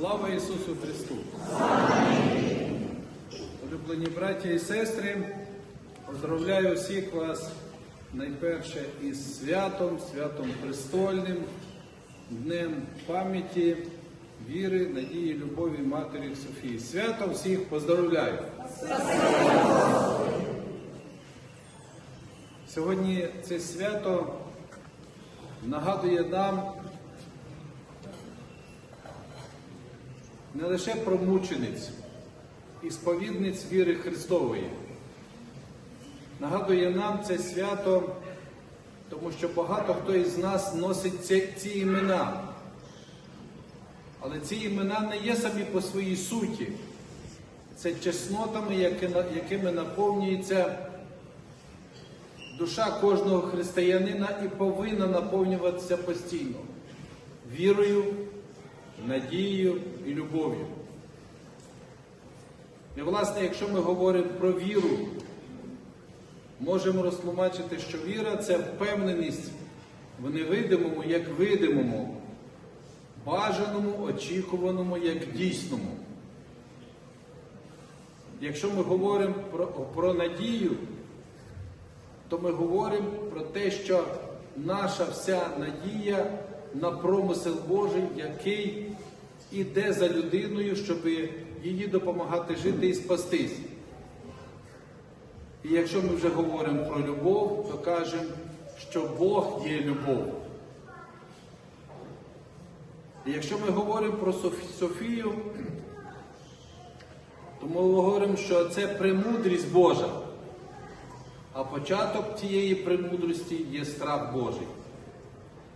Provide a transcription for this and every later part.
Слава Ісусу Христу! Улюблені браті і сестри, поздравляю всіх вас найперше із святом, святом престольним, Днем пам'яті, віри, надії, любові Матері Софії. Свято всіх поздравляю! Сьогодні це свято нагадує нам не лише про мучениць і сповідниць віри Христової. Нагадує нам це свято, тому що багато хто із нас носить ці, ці імена. Але ці імена не є самі по своїй суті. Це чеснотами, якими наповнюється душа кожного християнина і повинна наповнюватися постійно вірою, надією і любов'ю. І, власне, якщо ми говоримо про віру, можемо розтлумачити, що віра це впевненість в невидимому, як видимому, бажаному, очікуваному, як дійсному. Якщо ми говоримо про, про надію, то ми говоримо про те, що наша вся надія на промисел Божий, який іде за людиною, щоб її допомагати жити і спастись. І якщо ми вже говоримо про любов, то кажемо, що Бог є любов. І якщо ми говоримо про Софію, то ми говоримо, що це премудрість Божа. А початок цієї премудрості є страх Божий.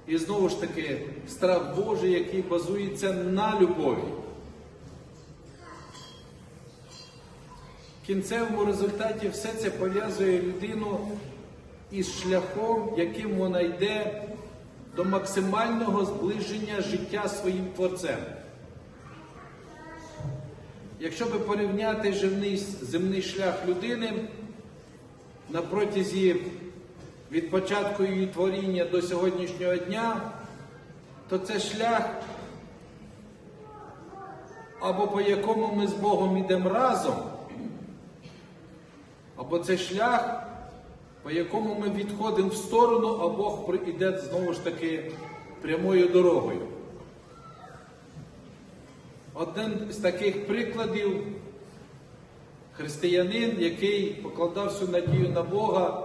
І знову ж таки, страх Божий, який базується на любові. В кінцевому результаті все це пов'язує людину із шляхом, яким вона йде до максимального зближення життя своїм Творцем. Якщо би порівняти земний, земний шлях людини на протязі від початку її творіння до сьогоднішнього дня, то це шлях, або по якому ми з Богом йдемо разом, або це шлях, по якому ми відходимо в сторону, а Бог іде знову ж таки прямою дорогою. Один з таких прикладів християнин, який покладав всю надію на Бога,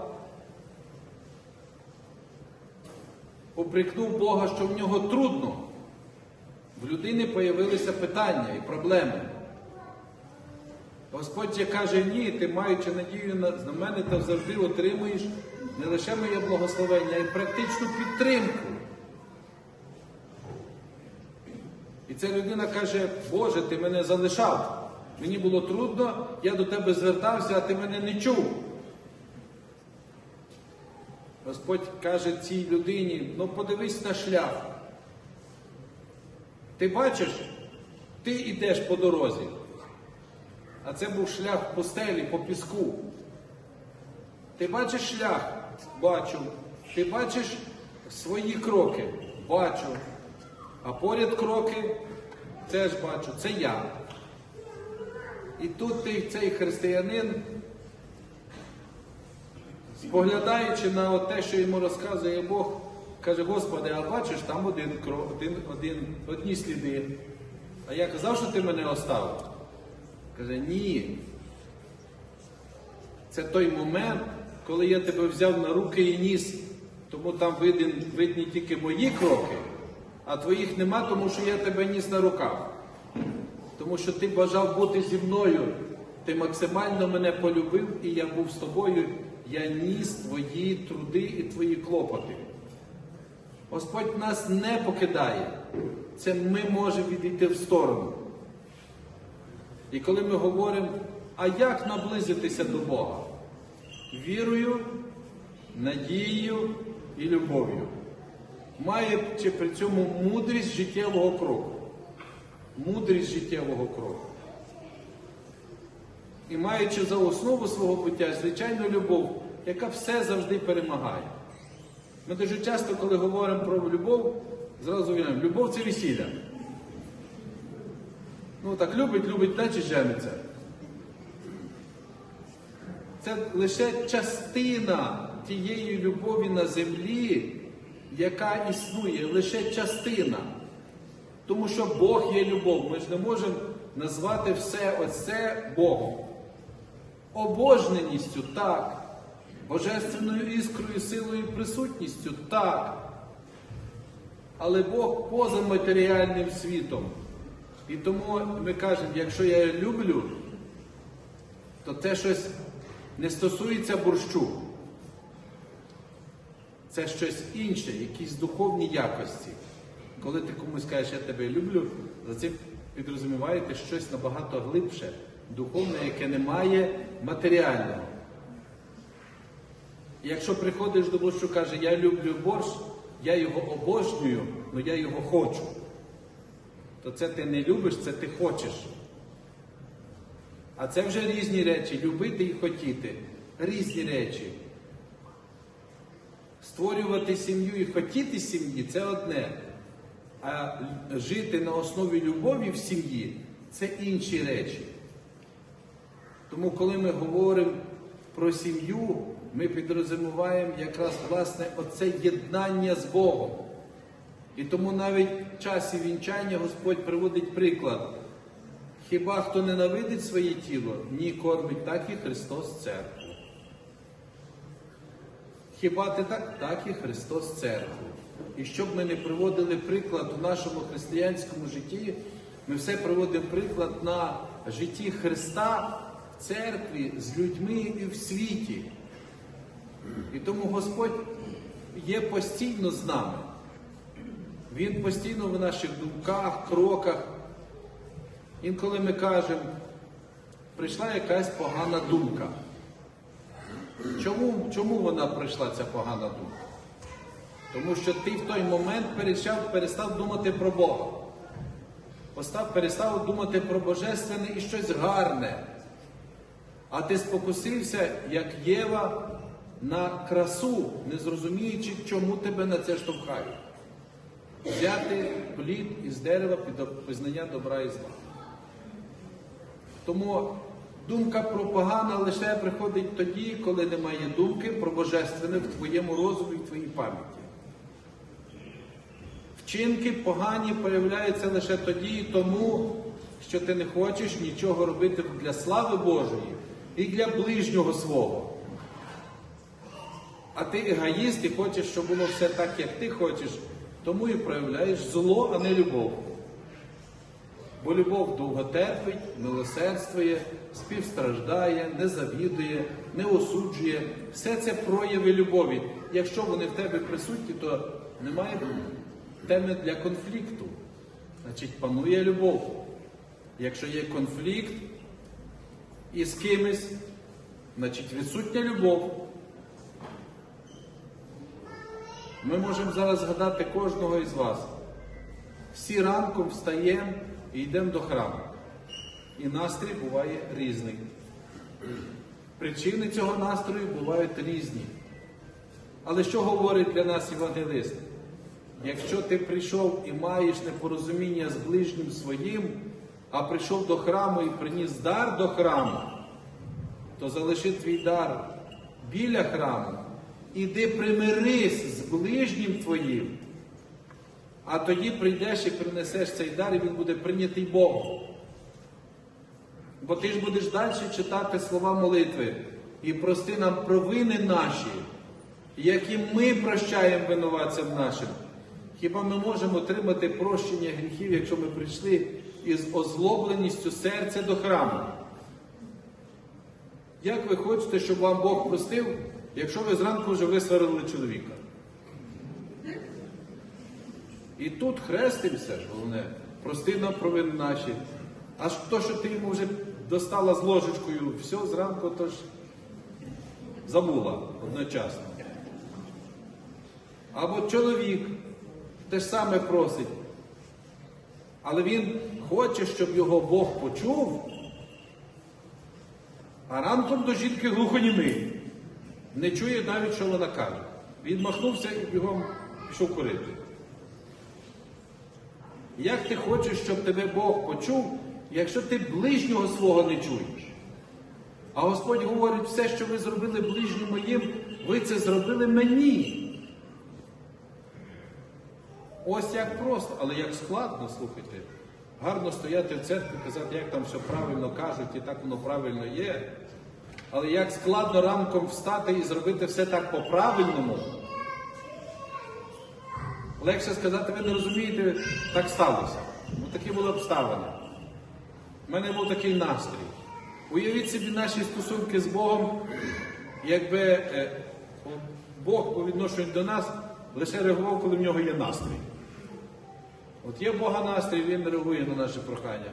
упрекнув Бога, що в нього трудно. В людини появилися питання і проблеми. Господь же каже, ні, ти маючи надію на, на мене, ти завжди отримуєш не лише моє благословення, а й практичну підтримку. І ця людина каже, Боже, ти мене залишав. Мені було трудно, я до тебе звертався, а ти мене не чув. Господь каже цій людині, ну подивись на шлях. Ти бачиш, ти йдеш по дорозі. А це був шлях по стелі, по піску. Ти бачиш шлях? Бачу. Ти бачиш свої кроки? Бачу. А поряд кроки теж бачу, це я. І тут ти, цей християнин, споглядаючи на те, що йому розказує Бог, каже, Господи, а бачиш, там один крок, один, один, одні сліди. А я казав, що ти мене оставив. Каже, ні. Це той момент, коли я тебе взяв на руки і ніс, тому там виден, видні тільки мої кроки, а твоїх нема, тому що я тебе ніс на руках. Тому що ти бажав бути зі мною, ти максимально мене полюбив, і я був з тобою, я ніс твої труди і твої клопоти. Господь нас не покидає. Це ми можемо відійти в сторону. І коли ми говоримо, а як наблизитися до Бога? Вірою, надією і любов'ю. Маючи при цьому мудрість життєвого кроку. Мудрість життєвого кроку. І маючи за основу свого буття, звичайну любов, яка все завжди перемагає. Ми дуже часто, коли говоримо про любов, зразу віримо, любов це весілля. Ну так любить, любить, значить жениться. Це лише частина тієї любові на землі, яка існує, лише частина. Тому що Бог є любов. Ми ж не можемо назвати все оце Богом. Обожненістю так. Божественною іскрою, силою і присутністю так. Але Бог поза матеріальним світом. І тому ми кажемо, якщо я люблю, то це щось не стосується борщу. Це щось інше, якісь духовні якості. Коли ти комусь кажеш, я тебе люблю, за цим підрозуміваєте щось набагато глибше, духовне, яке не має матеріального. І якщо приходиш до борщу, каже, я люблю борщ, я його обожнюю, але я його хочу. То це ти не любиш, це ти хочеш. А це вже різні речі. Любити і хотіти. Різні речі. Створювати сім'ю і хотіти сім'ї це одне. А жити на основі любові в сім'ї це інші речі. Тому, коли ми говоримо про сім'ю, ми підрозуміваємо якраз власне оце єднання з Богом. І тому навіть в часі вінчання Господь приводить приклад. Хіба хто ненавидить своє тіло, ні кормить, так і Христос церкву. Хіба ти так? Так і Христос церкву. І щоб ми не приводили приклад у нашому християнському житті, ми все приводимо приклад на житті Христа в церкві з людьми і в світі. І тому Господь є постійно з нами. Він постійно в наших думках, кроках. Інколи ми кажемо, прийшла якась погана думка. Чому, чому вона прийшла, ця погана думка? Тому що ти в той момент перестав, перестав думати про Бога. Постав, перестав думати про Божественне і щось гарне. А ти спокусився, як Єва, на красу, не зрозуміючи, чому тебе на це штовхають. Взяти плід із дерева під пізнання добра і зла. Тому думка про погане лише приходить тоді, коли немає думки про божественне в твоєму розумі і твоїй пам'яті. Вчинки погані появляються лише тоді, тому що ти не хочеш нічого робити для слави Божої і для ближнього свого. А ти егоїст і хочеш, щоб було все так, як ти хочеш, тому і проявляєш зло, а не любов. Бо любов довго терпить, милосердствує, співстраждає, не завідує, не осуджує. Все це прояви любові. Якщо вони в тебе присутні, то немає теми для конфлікту. Значить, панує любов. Якщо є конфлікт із кимось, значить відсутня любов. Ми можемо зараз згадати кожного із вас. Всі ранком встаємо і йдемо до храму. І настрій буває різний. Причини цього настрою бувають різні. Але що говорить для нас євангелист? Якщо ти прийшов і маєш непорозуміння з ближнім своїм, а прийшов до храму і приніс дар до храму, то залиши твій дар біля храму, іди примирись з ближнім твоїм, а тоді прийдеш і принесеш цей дар, і він буде прийнятий Богом. Бо ти ж будеш далі читати слова молитви і прости нам провини наші, які ми прощаємо винуватцям нашим. Хіба ми можемо отримати прощення гріхів, якщо ми прийшли із озлобленістю серця до храму? Як ви хочете, щоб вам Бог простив, якщо ви зранку вже висварили чоловіка? І тут хрестимося, ж головне, прости нам провини наші. Аж то, що ти йому вже достала з ложечкою, все зранку то ж забула одночасно. Або чоловік те ж саме просить. Але він хоче, щоб його Бог почув, а ранком до жінки глухонімий. Не чує навіть, що вона каже. Він махнувся і бігом пішов курити. Як ти хочеш, щоб тебе Бог почув, Якщо ти ближнього свого не чуєш, а Господь говорить, все, що ви зробили ближнім моїм, ви це зробили мені. Ось як просто, але як складно, слухайте. Гарно стояти в церкві, казати, як там все правильно кажуть, і так воно правильно є. Але як складно ранком встати і зробити все так по-правильному. Легше сказати, ви не розумієте, так сталося. Ну такі були обставини. У мене був такий настрій. Уявіть собі наші стосунки з Богом, якби е, Бог по відношенню до нас лише реагував, коли в нього є настрій. От є Бога настрій, він реагує на наше прохання.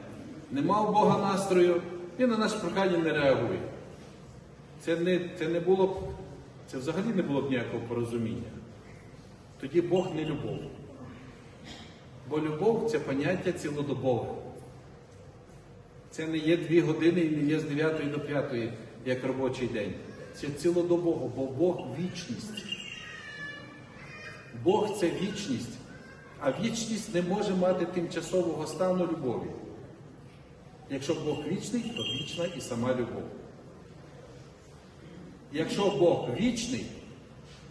Нема у Бога настрою, він на наше прохання не реагує. Це не, це не було б, це взагалі не було б ніякого порозуміння. Тоді Бог не любов. Бо любов це поняття цілодобове. Це не є дві години і не є з 9 до 5, як робочий день. Це цілодобово, бо Бог вічність. Бог це вічність. А вічність не може мати тимчасового стану любові. Якщо Бог вічний, то вічна і сама любов. Якщо Бог вічний,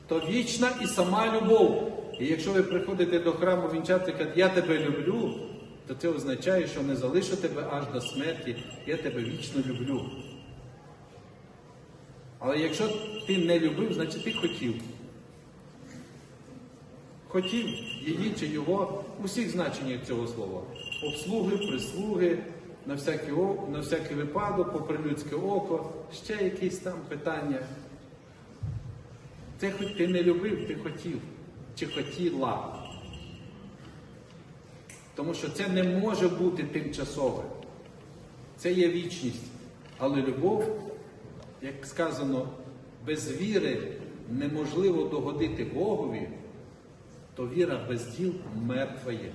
то вічна і сама любов. І якщо ви приходите до храму вінчати кажете, я тебе люблю, то це означає, що не залишу тебе аж до смерті, я тебе вічно люблю. Але якщо ти не любив, значить ти хотів. Хотів її чи його у всіх значеннях цього слова. Обслуги, прислуги, на всякий, на всякий випадок, попри людське око, ще якісь там питання. Це хоч ти не любив, ти хотів чи хотіла. Тому що це не може бути тимчасове. Це є вічність. Але любов, як сказано, без віри неможливо догодити Богові, то віра без діл мертва є.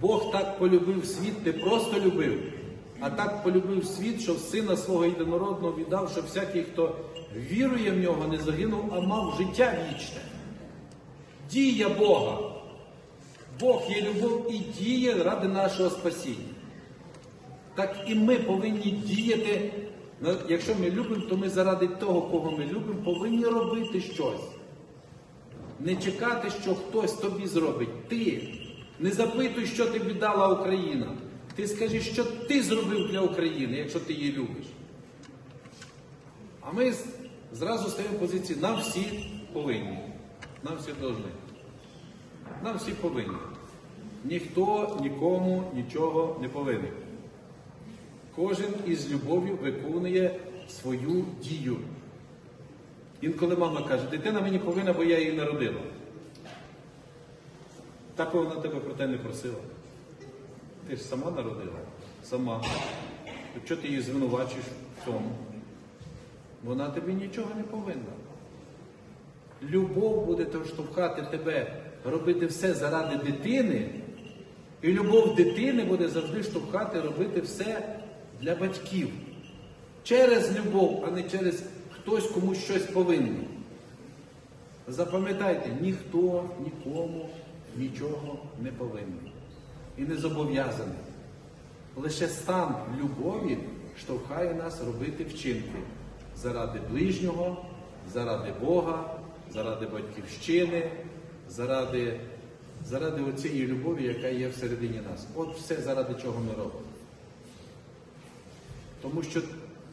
Бог так полюбив світ, не просто любив, а так полюбив світ, що сина свого єдинородного віддав, щоб всякий, хто вірує в нього, не загинув, а мав життя вічне. Дія Бога. Бог є любов і діє ради нашого спасіння. Так і ми повинні діяти. Якщо ми любимо, то ми заради того, кого ми любимо, повинні робити щось. Не чекати, що хтось тобі зробить. Ти. Не запитуй, що тобі дала Україна. Ти скажи, що ти зробив для України, якщо ти її любиш. А ми зразу стаємо в позиції, нам всі повинні. Нам всі повинні. Нам всі повинні. Ніхто нікому нічого не повинен. Кожен із любов'ю виконує свою дію. Інколи мама каже, дитина мені повинна, бо я її народила. Так вона тебе про те не просила. Ти ж сама народила. Сама. То чого ти її звинувачиш в цьому? Вона тобі нічого не повинна. Любов буде штовхати тебе робити все заради дитини, і любов дитини буде завжди штовхати робити все для батьків. Через любов, а не через хтось комусь щось повинен. Запам'ятайте, ніхто нікому нічого не повинен і не зобов'язаний. Лише стан любові штовхає нас робити вчинки заради ближнього, заради Бога, заради батьківщини, заради, заради оцієї любові, яка є всередині нас. От все заради чого ми робимо. Тому що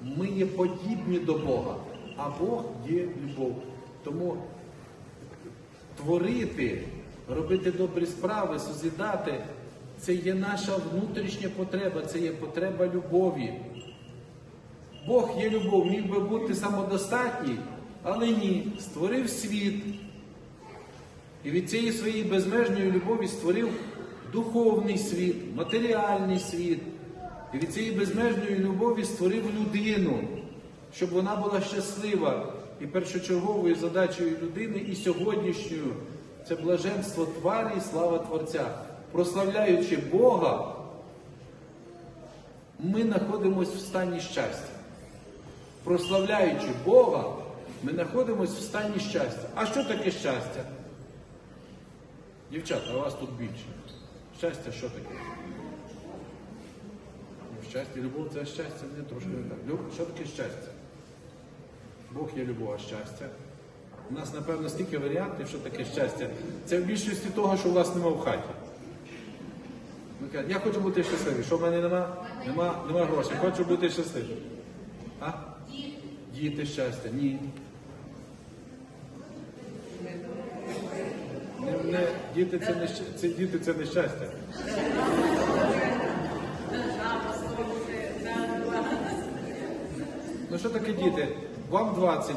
ми є подібні до Бога, а Бог є любов. Тому творити, робити добрі справи, созидати це є наша внутрішня потреба, це є потреба любові. Бог є любов, міг би бути самодостатній, але ні, створив світ. І від цієї своєї безмежної любові створив духовний світ, матеріальний світ. І від цієї безмежної любові створив людину, щоб вона була щаслива. І першочерговою задачею людини і сьогоднішньою це блаженство тварі і слава Творця. Прославляючи Бога, ми знаходимося в стані щастя. Прославляючи Бога, ми знаходимося в стані щастя. А що таке щастя? Дівчата, а вас тут більше. Щастя що таке? щастя, любов це щастя, не трошки не так. Що таке щастя? Бог є любов, а щастя. У нас, напевно, стільки варіантів, що таке щастя. Це в більшості того, що у вас нема в хаті. Ви кажете, я хочу бути щасливий. Що в мене нема? Нема, нема грошей. Хочу бути щасливим. А? Діти щастя. Ні. Не, не, діти це не це діти це не щастя. Ну що таке діти? Вам 20,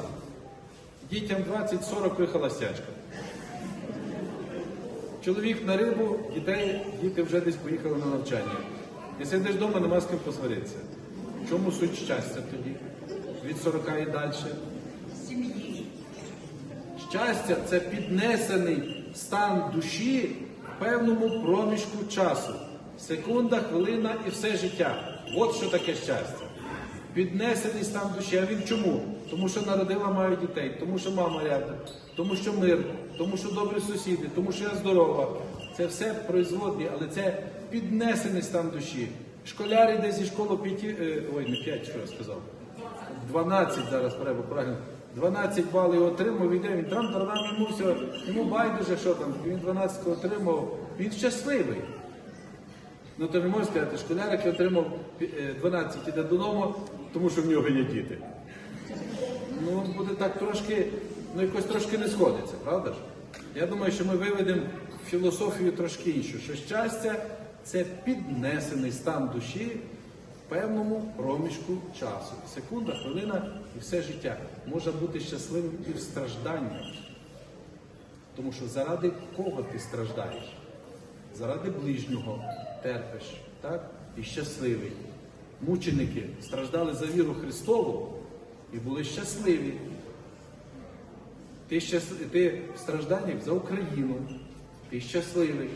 дітям 20, 40 ви холостячка. Чоловік на рибу, дітей, діти вже десь поїхали на навчання. І сидиш вдома, нема з ким посваритися. Чому суть щастя тоді? Від 40 і далі. Сім'ї. Щастя це піднесений стан душі в певному проміжку часу. Секунда, хвилина і все життя. От що таке щастя. Піднесений стан душі. А він чому? Тому що народила маю дітей, тому що мама рядом, тому що мир, тому що добрі сусіди, тому що я здорова. Це все производні, але це піднесений стан душі. Школяр іде зі школи п'яті, е, ой, не п'ять, що я сказав. 12 зараз треба правильно. 12 балів отримав, іде він там там йому все, йому байдуже, що там, він 12 отримав, він щасливий. Ну то не можна сказати, школяр, який отримав е, 12, іде додому, тому що в нього є діти. Ну, буде так трошки, ну якось трошки не сходиться, правда ж? Я думаю, що ми виведемо філософію трошки іншу, що щастя це піднесений стан душі в певному проміжку часу. Секунда, хвилина і все життя. Можна бути щасливим і в стражданні. Тому що заради кого ти страждаєш? Заради ближнього терпиш, так? І щасливий. Мученики страждали за віру Христову і були щасливі. Ти, щас... ти в стражданнях за Україну, ти щасливий,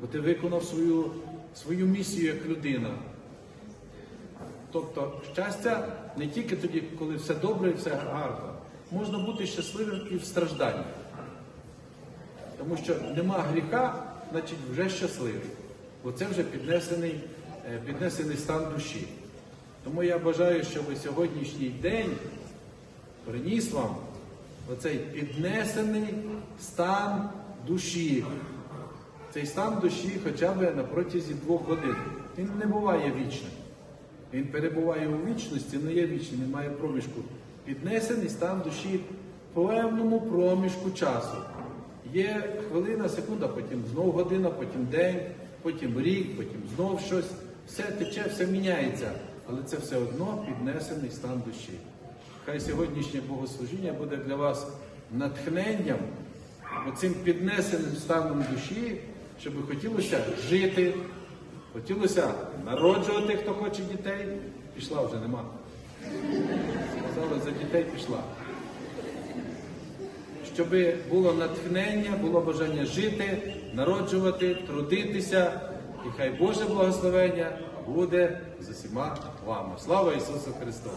бо ти виконав свою, свою місію як людина. Тобто щастя не тільки тоді, коли все добре і все гарно. Можна бути щасливим і в стражданнях. Тому що нема гріха, значить вже щасливий. Бо це вже піднесений, е, піднесений стан душі. Тому я бажаю, щоб сьогоднішній день приніс вам оцей піднесений стан душі. Цей стан душі хоча б на протязі двох годин. Він не буває вічним. Він перебуває у вічності, не є вічним, він має проміжку. Піднесений стан душі в певному проміжку часу. Є хвилина, секунда, потім знову година, потім день, потім рік, потім знов щось. Все тече, все міняється. Але це все одно піднесений стан душі. Хай сьогоднішнє богослужіння буде для вас натхненням, оцим піднесеним станом душі, щоб хотілося жити, хотілося народжувати, хто хоче дітей. Пішла вже нема. Сказали, за дітей пішла. Щоб було натхнення, було бажання жити, народжувати, трудитися, і хай Боже благословення буде з усіма вами. Слава Ісусу Христу!